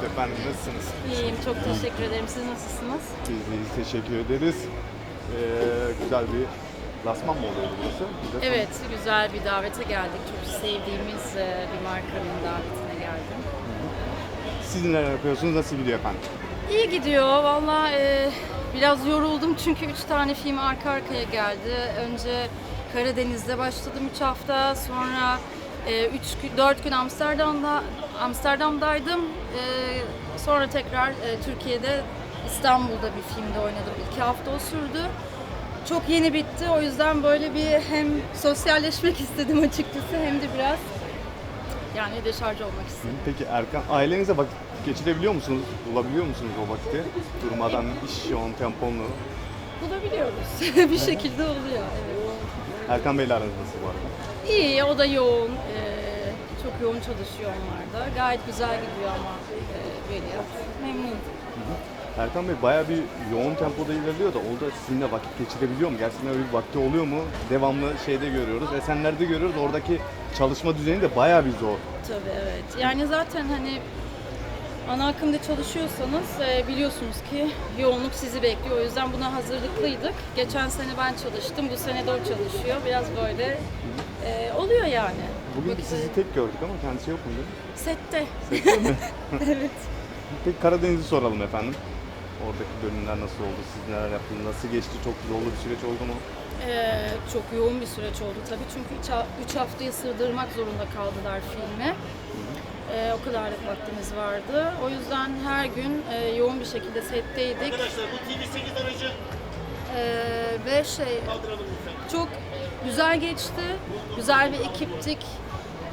Evet efendim nasılsınız? İyiyim, çok teşekkür ederim. Siz nasılsınız? Biz de iyi, teşekkür ederiz. Ee, güzel bir lasman mı oluyor burası? Bize Evet, güzel bir davete geldik. Çok sevdiğimiz e, bir markanın davetine geldim. Siz neler yapıyorsunuz? Nasıl gidiyor efendim? İyi gidiyor. Valla e, biraz yoruldum çünkü üç tane film arka arkaya geldi. Önce Karadeniz'de başladım 3 hafta. Sonra 3 4 gün Amsterdam'da Amsterdam'daydım. E, sonra tekrar e, Türkiye'de İstanbul'da bir filmde oynadım. 2 hafta o sürdü. Çok yeni bitti. O yüzden böyle bir hem sosyalleşmek istedim açıkçası hem de biraz yani deşarj olmak istedim. Peki Erkan, ailenize vakit geçirebiliyor musunuz? Bulabiliyor musunuz o vakiti? Durmadan iş yoğun, temponlu. Bulabiliyoruz. bir şekilde oluyor. Evet. Erkan Bey'le aranız nasıl bu arada? İyi, o da yoğun. Ee, çok yoğun çalışıyor onlar da. Gayet güzel gidiyor ama e, Veliaht. Memnun. Erkan Bey bayağı bir yoğun tempoda ilerliyor da orada sizinle vakit geçirebiliyor mu? Gerçekten öyle bir vakti oluyor mu? Devamlı şeyde görüyoruz, Esenler'de görüyoruz. Oradaki çalışma düzeni de bayağı bir zor. Tabii evet. Yani zaten hani ana akımda çalışıyorsanız e, biliyorsunuz ki yoğunluk sizi bekliyor. O yüzden buna hazırlıklıydık. Geçen sene ben çalıştım, bu sene o çalışıyor. Biraz böyle e, oluyor yani. Bugün Vakit- sizi tek gördük ama kendisi yok muydu? Sette. Sette mi? evet. Peki Karadeniz'i soralım efendim. Oradaki bölümler nasıl oldu? Siz neler yaptınız? Nasıl geçti? Çok zorlu bir süreç oldu mu? Ee, çok yoğun bir süreç oldu tabii çünkü 3 haftaya sığdırmak zorunda kaldılar filmi. Ee, o kadarlık vaktimiz vardı. O yüzden her gün e, yoğun bir şekilde setteydik. Arkadaşlar bu TV8 aracı Ee, ve şey çok güzel geçti. Güzel bir ekiptik.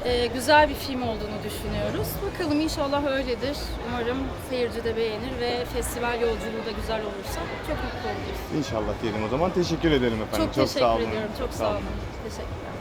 Ee, güzel bir film olduğunu düşünüyoruz. Bakalım inşallah öyledir. Umarım seyirci de beğenir ve festival yolculuğu da güzel olursa çok mutlu oluruz. İnşallah diyelim o zaman. Teşekkür ederim efendim. Çok, teşekkür sağ olun. ediyorum. Çok sağ olun. Teşekkürler.